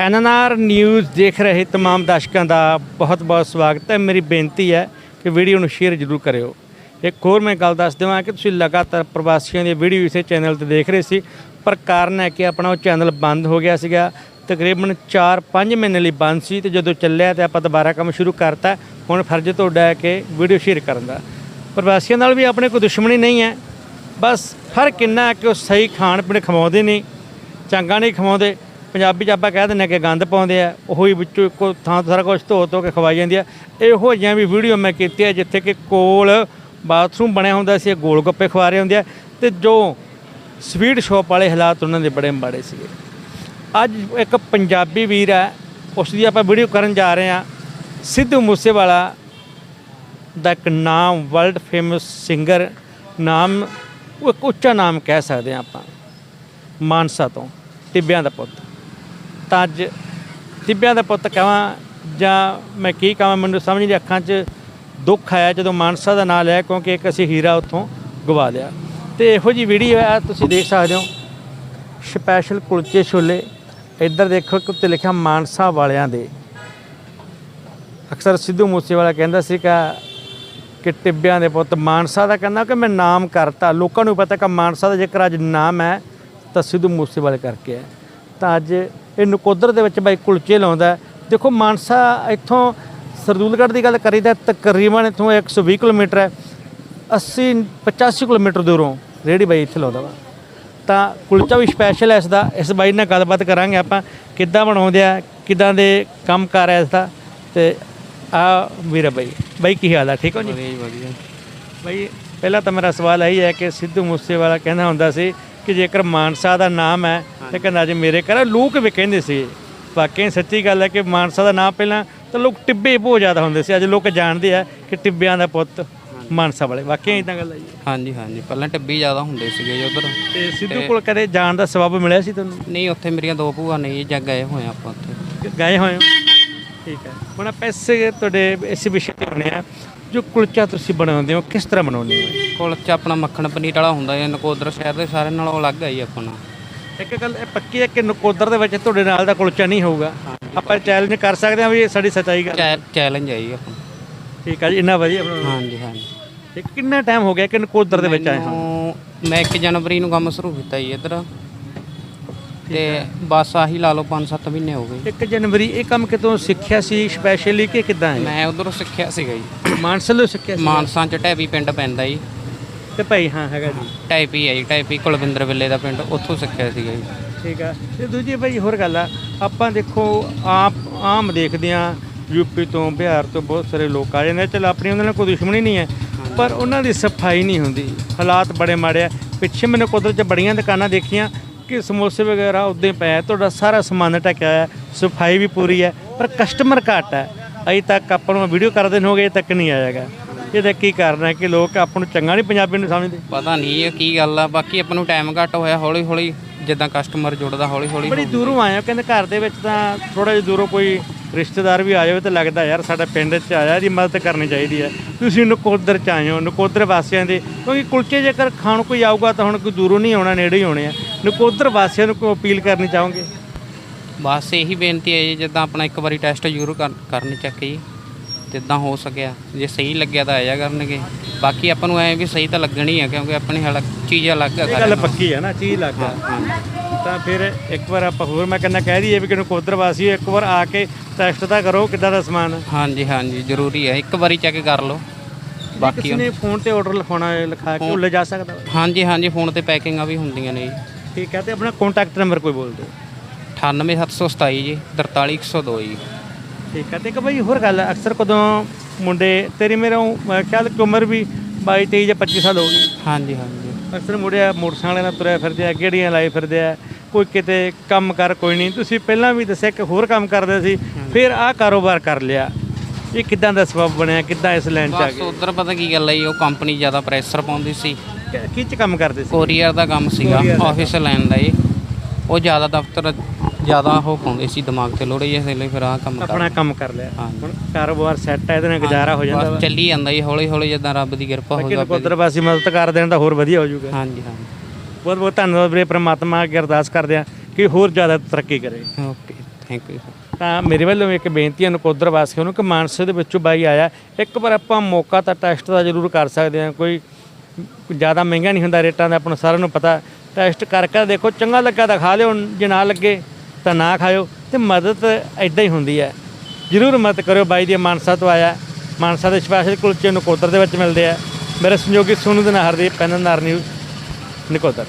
NNR news ਦੇਖ ਰਹੇ तमाम ਦਰਸ਼ਕਾਂ ਦਾ ਬਹੁਤ-ਬਹੁਤ ਸਵਾਗਤ ਹੈ ਮੇਰੀ ਬੇਨਤੀ ਹੈ ਕਿ ਵੀਡੀਓ ਨੂੰ ਸ਼ੇਅਰ ਜ਼ਰੂਰ ਕਰਿਓ ਇੱਕ ਹੋਰ ਮੈਂ ਗੱਲ ਦੱਸ ਦੇਵਾਂ ਕਿ ਤੁਸੀਂ ਲਗਾਤਾਰ ਪ੍ਰਵਾਸੀਆਂ ਦੀ ਵੀਡੀਓ ਇਸੇ ਚੈਨਲ ਤੇ ਦੇਖ ਰਹੇ ਸੀ ਪਰ ਕਾਰਨ ਹੈ ਕਿ ਆਪਣਾ ਉਹ ਚੈਨਲ ਬੰਦ ਹੋ ਗਿਆ ਸੀਗਾ ਤਕਰੀਬਨ 4-5 ਮਹੀਨੇ ਲਈ ਬੰਦ ਸੀ ਤੇ ਜਦੋਂ ਚੱਲਿਆ ਤੇ ਆਪਾਂ ਦੁਬਾਰਾ ਕੰਮ ਸ਼ੁਰੂ ਕਰਤਾ ਹੁਣ ਫਰਜ਼ ਤੁਹਾਡਾ ਹੈ ਕਿ ਵੀਡੀਓ ਸ਼ੇਅਰ ਕਰਨ ਦਾ ਪ੍ਰਵਾਸੀਆਂ ਨਾਲ ਵੀ ਆਪਣੇ ਕੋਈ ਦੁਸ਼ਮਣੀ ਨਹੀਂ ਹੈ ਬਸ ਫਰਕ ਇੰਨਾ ਹੈ ਕਿ ਉਹ ਸਹੀ ਖਾਣ ਪੀਣ ਖਵਾਉਂਦੇ ਨਹੀਂ ਚੰਗਾ ਨਹੀਂ ਖਵਾਉਂਦੇ ਪੰਜਾਬੀ 'ਚ ਆਪਾਂ ਕਹਿ ਦਿੰਦੇ ਹਾਂ ਕਿ ਗੰਦ ਪਾਉਂਦੇ ਆ, ਉਹੋ ਹੀ ਵਿੱਚੋਂ ਇੱਕੋ ਥਾਂ ਤੋਂ ਸਾਰਾ ਕੁਝ ਧੋ ਧੋ ਕੇ ਖਵਾਈ ਜਾਂਦੀ ਆ। ਇਹੋ ਜਿਹੀਆਂ ਵੀ ਵੀਡੀਓ ਮੈਂ ਕੀਤੀ ਹੈ ਜਿੱਥੇ ਕਿ ਕੋਲ ਬਾਥਰੂਮ ਬਣਿਆ ਹੁੰਦਾ ਸੀ ਗੋਲ ਗੱਪੇ ਖਵਾ ਰਹੇ ਹੁੰਦੇ ਆ ਤੇ ਜੋ ਸਵੀਟ ਸ਼ਾਪ ਵਾਲੇ ਹਾਲਾਤ ਉਹਨਾਂ ਦੇ ਬੜੇ ਮਾੜੇ ਸੀਗੇ। ਅੱਜ ਇੱਕ ਪੰਜਾਬੀ ਵੀਰ ਹੈ ਉਸ ਦੀ ਆਪਾਂ ਵੀਡੀਓ ਕਰਨ ਜਾ ਰਹੇ ਹਾਂ ਸਿੱਧੂ ਮੂਸੇਵਾਲਾ ਦਾ ਇੱਕ ਨਾਮ, ਵਰਲਡ ਫੇਮਸ ਸਿੰਗਰ ਨਾਮ ਉਹ ਇੱਕ ਉੱਚਾ ਨਾਮ ਕਹਿ ਸਕਦੇ ਹਾਂ ਆਪਾਂ, ਮਾਨਸਾ ਤੋਂ, ਟਿੱਬਿਆਂ ਦਾ ਪੁੱਤ। ਤਾਂ ਅੱਜ ਟਿੱਬਿਆਂ ਦਾ ਪੁੱਤ ਕਹਾਂ ਜਾਂ ਮੈਂ ਕੀ ਕਹਾਂ, ਮੈਨੂੰ ਸਮਝ ਨਹੀਂ ਅੱਖਾਂ 'ਚ ਦੁੱਖ ਆਇਆ ਜਦੋਂ ਮਾਨਸਾ ਦਾ ਨਾਂ ਲਿਆ ਕਿਉਂਕਿ ਇੱਕ ਅਸੀਂ ਹੀਰਾ ਉੱਥੋਂ ਗਵਾ ਲਿਆ। ਤੇ ਇਹੋ ਜੀ ਵੀਡੀਓ ਹੈ, ਤੁਸੀਂ ਦੇਖ ਸਕਦੇ ਹੋ। ਸਪੈਸ਼ਲ ਕੁਲਚੇ ਛੋਲੇ। ਇੱਧਰ ਦੇਖੋ ਕਿ ਉੱਤੇ ਲਿਖਿਆ ਮਾਨਸਾ ਵਾਲਿਆਂ ਦੇ। ਅਕਸਰ ਸਿੱਧੂ ਮੂਸੇਵਾਲਾ ਕਹਿੰਦਾ ਸੀ ਕਿ ਕਿ ਟਿੱਬਿਆਂ ਦੇ ਪੁੱਤ ਮਾਨਸਾ ਦਾ ਕਹਿੰਦਾ ਕਿ ਮੈਂ ਨਾਮ ਕਰਤਾ। ਲੋਕਾਂ ਨੂੰ ਪਤਾ ਕਿ ਮਾਨਸਾ ਦਾ ਜੇਕਰ ਅੱਜ ਨਾਮ ਹੈ, ਤਾਂ ਸਿੱਧੂ ਮੂਸੇਵਾਲੇ ਕਰਕੇ ਹੈ। ਤਾਂ ਅੱਜ ਇਹ ਨਕੋਦਰ ਦੇ ਵਿੱਚ ਬਾਈ ਕੁਲਚੇ ਲਾਉਂਦਾ ਹੈ। ਦੇਖੋ ਮਾਨਸਾ ਇੱਥੋਂ ਸਰਦੂਲਗੜ੍ਹ ਦੀ ਗੱਲ ਕਰੀਦਾ ਤਕਰੀਬਨ ਇੱਥੋਂ 120 ਕਿਲੋਮੀਟਰ ਹੈ। 80 85 ਕਿਲੋਮੀਟਰ ਦੂਰੋਂ ਰੇੜੀ ਬਾਈ ਇੱਥੇ ਲਾਉਂਦਾ ਵਾ। ਤਾਂ ਕੁਲਚਾ ਵੀ ਸਪੈਸ਼ਲ ਹੈ ਇਸ ਦਾ। ਇਸ ਬਾਈ ਨਾਲ ਗੱਲਬਾਤ ਕਰਾਂਗੇ ਆਪਾਂ ਕਿੱਦਾਂ ਬਣਾਉਂਦੇ ਆ ਕਿੱਦਾਂ ਦੇ ਕੰਮ ਕਰ ਹੈ ਇਸ ਦਾ। ਤੇ ਆ ਵੀਰਾ ਬਾਈ ਬਾਈ ਕੀ ਹਾਲ ਆ ਠੀਕ ਹੋ ਜੀ? ਵਧੀਆ ਜੀ ਵਧੀਆ। ਬਾਈ ਪਹਿਲਾਂ ਤਾਂ ਮੇਰਾ ਸਵਾਲ ਇਹੀ ਹੈ ਕਿ ਸਿੱਧੂ ਮੂਸੇਵਾਲਾ ਕਹਿੰਦਾ ਹੁੰਦਾ ਸੀ ਕਿ ਜੇਕਰ ਮਾਨਸਾ ਦਾ ਨਾਮ ਹੈ ਤੇ ਕਹਿੰਦਾ ਅੱਜ ਮੇਰੇ ਘਰ ਲੋਕ ਵੀ ਕਹਿੰਦੇ ਸੀ ਵਾਕਈ ਸੱਚੀ ਗੱਲ ਹੈ ਕਿ ਮਾਨਸਾ ਦਾ ਨਾਮ ਪਹਿਲਾਂ ਤਾਂ ਲੋਕ ਟਿੱਬੇ ਬਹੁਤ ਜ਼ਿਆਦਾ ਹੁੰਦੇ ਸੀ। ਅੱਜ ਲੋਕ ਜਾਣਦੇ ਆ ਕਿ ਟਿੱਬਿਆਂ ਦਾ ਪੁੱਤ ਮਾਨਸਾ ਵਾਲੇ। ਵਾਕਈ ਇਦਾਂ ਗੱਲ ਹੈ ਜੀ। ਹਾਂਜੀ ਹਾਂਜੀ। ਪਹਿਲਾਂ ਟੱਬੀ ਜ਼ਿਆਦਾ ਹੁੰਦੇ ਸੀਗੇ ਜੀ ਉਧਰ। ਤੇ ਸਿੱਧੂ ਕੋਲ ਕਦੇ ਜਾਣ ਦਾ ਸਬਬ ਮਿਲਿਆ ਸੀ ਤੁਹਾਨੂੰ? ਨਹੀਂ ਉੱਥੇ ਮੇਰੀਆਂ ਦੋ ਭੂਆ ਨੇ ਜੀ ਜਾਂ ਗਏ ਹੋਏ ਆਪਾਂ ਉੱਥੇ। ਗਏ ਹੋਏ ਹੋ? ਠੀਕ ਹੈ। ਹੁਣ ਆਪਾਂ ਇਸੇ ਤੁਹਾਡੇ ਇਸ ਵਿਸ਼ੇ ਤੇ ਆ ਜੋ ਕੁਲਚਾ ਤੁਸੀਂ ਬਣਾਉਂਦੇ ਹੋ ਕਿਸ ਤਰ੍ਹਾਂ ਬਣਾਉਂਦੇ ਹੋ? ਕੁਲਚ ਆਪਣਾ ਮੱਖਣ ਪਨੀਰ ਵਾਲਾ ਹੁੰਦਾ ਹੈ ਨਕੋਦਰ ਸ਼ਹਿਰ ਦੇ ਸਾਰੇ ਨਾਲੋਂ ਅਲੱਗ ਹੈ ਜੀ ਆਪਣਾ। ਇੱਕ ਗੱਲ ਇਹ ਪੱਕੀ ਹੈ ਕਿ ਨਕੋਦਰ ਦੇ ਵਿੱਚ ਤੁਹਾਡੇ ਨਾਲ ਦਾ ਕੁਲਚਾ ਨਹੀਂ ਹੋਊਗਾ। ਆਪਾਂ ਚੈਲੰਜ ਕਰ ਸਕਦੇ ਹਾਂ ਵੀ ਇਹ ਸਾਡੀ ਸੱਚਾਈ ਗੱਲ ਚੈ- ਚੈਲੰਜ ਹੈ ਜੀ ਆਪਣਾ। ਠੀਕ ਹੈ ਜੀ ਇੰਨਾ ਵਧੀਆ ਬਣਾਉਣਾ। ਹਾਂਜੀ ਹਾਂਜੀ। ਤੇ ਕਿੰਨਾ ਟਾਈਮ ਹੋ ਗਿਆ ਕਿ ਨਕੋਦਰ ਦੇ ਵਿੱਚ ਆਏ ਹਾਂ ਮੈਨੂੰ- ਮੈਂ 1 ਜਨਵਰੀ ਨੂੰ ਕੰਮ ਸ਼ੁਰੂ ਕੀਤਾ ਜੀ ਇੱਧਰ। ਤੇ ਬਸ ਆਹੀ ਲਾ ਲਓ 5-7 ਮਹੀਨੇ ਹੋ ਗਏ। 1 ਜਨਵਰੀ ਇਹ ਕੰਮ ਕਿਤੋਂ ਸਿੱਖਿਆ ਸੀ? ਸਪੈਸ਼ਲੀ ਕਿ ਕਿਦਾਂ ਹੈ? ਮੈਂ ਉਧਰੋਂ ਸਿੱਖਿਆ ਸੀਗਾ ਜੀ। ਮਾਨਸਾ ਤੋਂ ਸਿੱਖਿਆ ਸੀ ਮਾਨਸਾ ਚ ਢੈਬੀ ਪਿੰਡ ਪੈਂਦਾ ਜੀ। ਤੇ ਭਾਈ ਹਾਂ ਹੈਗਾ ਜੀ। ਟੈਪੀ ਹੈ ਜੀ ਟੈਪੀ ਕੁਲਵਿੰਦਰ ਵਿੱਲੇ ਦਾ ਪਿੰਡ ਉੱਥੋਂ ਸਿੱਖਿਆ ਸੀਗਾ ਜੀ। ਠੀਕ ਆ। ਤੇ ਦੂਜੀ ਭਾਈ ਹੋਰ ਗੱਲ ਆ ਆਪਾਂ ਦੇਖੋ ਆਪ ਆਮ ਦੇਖਦੇ ਆ ਯੂਪੀ ਤੋਂ ਬਿਹਾਰ ਤੋਂ ਬਹੁਤ ਸਾਰੇ ਲੋਕ ਆ ਜਾਂਦੇ। ਚੱਲ ਆਪਣੀ ਉਹਨਾਂ ਨਾਲ ਕੋਈ ਦੁਸ਼ਮਣੀ ਨਹੀਂ ਹੈ ਪਰ ਉਹਨਾਂ ਦੀ ਸਫ਼ਾਈ ਨਹੀਂ ਹੁੰਦੀ। ਹਾਲਾਤ ਬੜੇ ਮਾੜੇ ਆ। ਪਿੱਛੇ ਮੈਨੂੰ ਕੁਦਰਤ 'ਚ ਬੜੀਆਂ ਦੁਕਾਨਾਂ ਦੇਖੀਆਂ ਕਿ ਸਮੋਸੇ ਵਗੈਰਾ ਉੱਦਾਂ ਹੀ ਪਏ ਆ ਤੁਹਾਡਾ ਸਾਰਾ ਸਮਾਨ ਢੱਕਿਆ ਹੋਇਆ ਹੈ, ਸਫ਼ਾਈ ਵੀ ਪੂਰੀ ਹੈ ਪਰ ਕਸਟਮਰ ਘੱਟ ਹੈ। ਅਜੇ ਤੱਕ ਆਪਾਂ ਨੂੰ ਵੀਡੀਓ ਕਰਦੇ ਨੂੰ ਹੋ ਗਏ ਤੱਕ ਨਹੀਂ ਆਇਆਗਾ ਇਹਦਾ ਕੀ ਕਾਰਨ ਹੈ ਕਿ ਲੋਕ ਆਪਾਂ ਨੂੰ ਚੰਗਾ ਨਹੀਂ ਪੰਜਾਬੀ ਨੂੰ ਸਮਝਦੇ? ਪਤਾ ਨਹੀਂ ਇਹ ਕੀ ਗੱਲ ਆ ਬਾਕੀ ਆਪਾਂ ਨੂੰ ਟਾਈਮ ਘੱਟ ਹੋਇਆ ਹੌਲੀ ਹੌਲੀ ਜਿੱਦਾਂ ਕਸਟਮਰ ਜੁੜਦਾ ਹੌਲੀ ਹੌਲੀ ਬੜੀ ਦੂਰੋਂ ਆਏ ਹੋ ਕਹਿੰਦੇ ਘਰ ਦੇ ਵਿੱਚ ਤਾਂ ਥੋੜਾ ਜਿਹਾ ਦੂਰੋਂ ਕੋਈ ਰਿਸ਼ਤੇਦਾਰ ਵੀ ਆ ਜਾਵੇ ਤਾਂ ਲੱਗਦਾ ਯਾਰ ਸਾਡਾ ਪਿੰਡ 'ਚ ਆਇਆ ਇਹਦੀ ਮਦਦ ਕਰਨੀ ਚਾਹੀਦੀ ਹੈ। ਤੁਸੀਂ ਨਕੋਦਰ 'ਚ ਆਏ ਹੋ ਨਕੋਦਰ ਵਾਸੀਆਂ ਦੇ ਕਿਉਂਕਿ ਕੁਲਚੇ ਜੇਕਰ ਖਾਣ ਕੋਈ ਆਊਗਾ ਤਾਂ ਹੁਣ ਕੋਈ ਦੂਰੋਂ ਨਹੀਂ ਆਉਣਾ ਨੇੜੇ ਹੀ ਆਉਣੇ ਆ। ਨਕੋਦਰ ਵਾਸੀਆਂ ਨੂੰ ਕੋਈ ਅਪੀਲ ਕਰਨੀ ਚਾਹੋਗੇ? ਬਸ ਇਹੀ ਬੇਨਤੀ ਹੈ ਜੀ ਜਿੱਦਾਂ ਆਪਣਾ ਇੱਕ ਵਾਰੀ ਟੈਸਟ ਜ਼ਰੂਰ ਕਰ- ਕਰਨੀ ਚੱਕ ਜੀ ਜਿੱਦਾਂ ਹੋ ਸਕਿਆ। ਜੇ ਸਹੀ ਲੱਗਿਆ ਤਾਂ ਆਇਆ ਕਰਨਗੇ। ਬਾਕੀ ਆਪਾਂ ਨੂੰ ਐ ਵੀ ਸਹੀ ਤਾਂ ਲੱਗਣੀ ਹੈ ਕਿਉਂਕਿ ਆਪਣੀ ਹਲ ਚੀਜ਼ ਅਲੱਗ ਹੈ ਇਹ ਗੱਲ। ਪੱਕੀ ਹੈ ਨਾ ਚੀਜ਼ ਲੱਗਾ ਤਾਂ ਫਿਰ ਇੱਕ ਵਾਰ ਆਪਾਂ ਹੋਰ ਮੈਂ ਕਹਿੰਦਾ ਕਹਿ ਦਈਏ ਵੀ ਕਿ ਨਕੋਦਰ ਵਾਸੀ ਇੱਕ ਵਾਰ ਆ ਕੇ ਟੈਸਟ ਤਾਂ ਕਰੋ ਕਿੱਦਾਂ ਦਾ ਸਮਾਨ ਹੈ। ਹਾਂਜੀ ਹਾਂਜੀ ਜ਼ਰੂਰੀ ਹੈ। ਇੱਕ ਵਾਰੀ ਚੈੱਕ ਕਰ ਲਓ। ਬਾਕੀ ਕਿਸੇ ਨੇ ਫੋਨ ਤੇ ਆਰਡਰ ਲਿਖਾਉਣਾ ਹੈ ਲਿਖਾ ਕੇ ਉਹ ਲੈ ਜਾ ਸਕਦਾ ਵਾ। ਹਾਂਜੀ ਹਾਂਜੀ ਫੋਨ ਤੇ ਪੈਕਿੰਗਾਂ ਵੀ ਹੁੰਦੀਆਂ ਨੇ ਜੀ। ਠੀਕ ਹੈ ਤੇ ਆਪਣਾ ਕੰਟੈਕਟ ਨੰਬਰ ਕੋਈ ਬੋਲ ਦਿਓ 98727 ਜੀ 43102 ਜੀ। ਠੀਕ ਹੈ ਤੇ ਇੱਕ ਭਾਈ ਹੋਰ ਗੱਲ ਹੈ ਅਕਸਰ ਕਦੋਂ ਮੁੰਡੇ ਤੇਰੀ ਮੇਰਾ ਉ- ਖਿਆਲ ਕਿ ਉਮਰ ਵੀ 22 23 ਜਾਂ 25 ਸਾਲ ਹੋ ਗਈ। ਹਾਂਜੀ ਹਾਂਜੀ। ਅਕਸਰ ਮੁੰਡੇ ਆ ਮੋਟਰਸਾਈਕਲਾਂ ਨਾਲ ਤੁਰਿਆ ਫਿਰਦੇ ਆ ਗੇੜੀਆਂ ਲਾਏ ਫਿਰਦੇ ਆ। ਕੋਈ ਕਿਤੇ ਕੰਮ ਕਰ ਕੋਈ ਨਹੀਂ। ਤੁਸੀਂ ਪਹਿਲਾਂ ਵੀ ਦੱਸਿਆ ਕਿ ਹੋਰ ਕੰਮ ਕਰਦੇ ਸੀ ਫਿਰ ਆਹ ਕਾਰੋਬਾਰ ਕਰ ਲਿਆ। ਇਹ ਕਿਦਾਂ ਦਾ ਸਬਬ ਬਣਿਆ? ਕਿਦਾਂ ਇਸ ਲਾਈਨ 'ਚ ਆ ਬਸ ਗਏ? ਉਧਰ ਪਤਾ ਕੀ ਗੱਲ ਹੈ ਜੀ ਉਹ ਕੰਪਨੀ ਜ਼ਿਆਦਾ ਪ੍ਰੈਸ਼ਰ ਪਾਉਂਦੀ ਸੀ। ਕਿ- ਕੀ 'ਚ ਕੰਮ ਕਰਦੇ ਸੀ? ਕੋਰੀਅਰ ਦਾ ਕੰਮ ਸੀਗਾ Courier ਦਾ ਆਫਿਸ ਲੈਣ ਦਾ ਜੀ। ਉਹ ਜ਼ਿਆਦਾ ਦਫ਼ਤਰ ਜ਼ਿਆਦਾ ਉਹ ਪਾਉਂਦੇ ਸੀ ਦਿਮਾਗ ਤੇ ਲੋੜੇ ਇਸ ਲਈ ਫਿਰ ਆਹ ਕੰਮ ਕਰ ਆਪਣਾ ਕੰਮ ਕਰ ਲਿਆ। ਹੁਣ ਕਾਰੋਬਾਰ ਸੈੱਟ ਹੈ ਇਹਦੇ ਨਾਲ ਗੁਜ਼ਾਰਾ ਹੋ ਜਾਂਦਾ ਵਾ। ਚੱਲੀ ਜਾਂਦਾ ਜੀ ਹੌਲੀ ਹੌਲੀ ਜਿੱਦਾਂ ਰੱਬ ਦੀ ਕਿਰਪਾ ਹੋ ਬਾਕੀ ਜਾਵੇ। ਨਕੋਦਰ ਵਾਸੀ ਮਦਦ ਕਰ ਦੇਣ ਤਾਂ ਹੋਰ ਵਧੀਆ ਹੋ ਜਾਊਗਾ। ਹਾਂਜੀ ਹਾਂਜੀ। ਬਹੁਤ ਬਹੁਤ ਧੰਨਵਾਦ ਵੀਰੇ ਪ੍ਰਮਾਤਮਾ ਅੱਗੇ ਅਰਦਾਸ ਕਰਦੇ ਆ ਕਿ ਹੋਰ ਜ਼ਿਆਦਾ ਤਰੱਕੀ ਕਰੇ। ਓਕੇ ਥੈਂਕ ਯੂ ਤਾਂ ਮੇਰੇ ਵੱਲੋਂ ਇੱਕ ਬੇਨਤੀ ਹੈ ਨਕੋਦਰ ਵਾਸੀਆਂ ਨੂੰ ਕਿ ਮਾਨਸੇ ਦੇ ਵਿੱਚੋਂ ਬਾਈ ਆਇਆ ਇੱਕ ਵਾਰ ਆਪਾਂ ਮੌਕਾ ਤਾਂ ਟੈਸਟ ਦਾ ਜ਼ਰੂਰ ਕਰ ਸਕਦੇ ਹਾਂ ਕੋਈ ਜ਼ਿਆਦਾ ਮਹਿੰਗਾ ਨਹੀਂ ਹੁੰਦਾ ਰੇਟਾਂ ਦਾ ਆਪਾਂ ਨੂੰ ਸਾਰਿਆਂ ਨੂੰ ਪਤਾ। ਟੈਸਟ ਕਰਕੇ ਦੇਖੋ ਚੰਗਾ ਲੱਗਾ ਤਾਂ ਖਾ ਲਿਓ ਜੇ ਨਾ ਲੱਗੇ ਤਾਂ ਨਾ ਖਾਇਓ ਤੇ ਮਦਦ ਐਦਾਂ ਹੀ ਹੁੰਦੀ ਹੈ। ਜ਼ਰੂਰ ਮਦਦ ਕਰਿਓ ਬਾਈ ਦੀ ਮਾਨਸਾ ਤੋਂ ਆਇਆ। ਮਾਨਸਾ ਦੇ ਸਪੈਸ਼ਲ ਕੁਲਚੇ ਨਕੋਦਰ ਦੇ ਵਿੱਚ ਮਿਲਦੇ ਆ। ਮੇਰੇ ਸੰਯੋਗੀ ਸੋਨੂ ਦੇ ਨਾਲ ਹਰਦੀਪ ਪੈਨੰਦਾਰ ਨਿਊਜ਼। ਨਕੋਦਰ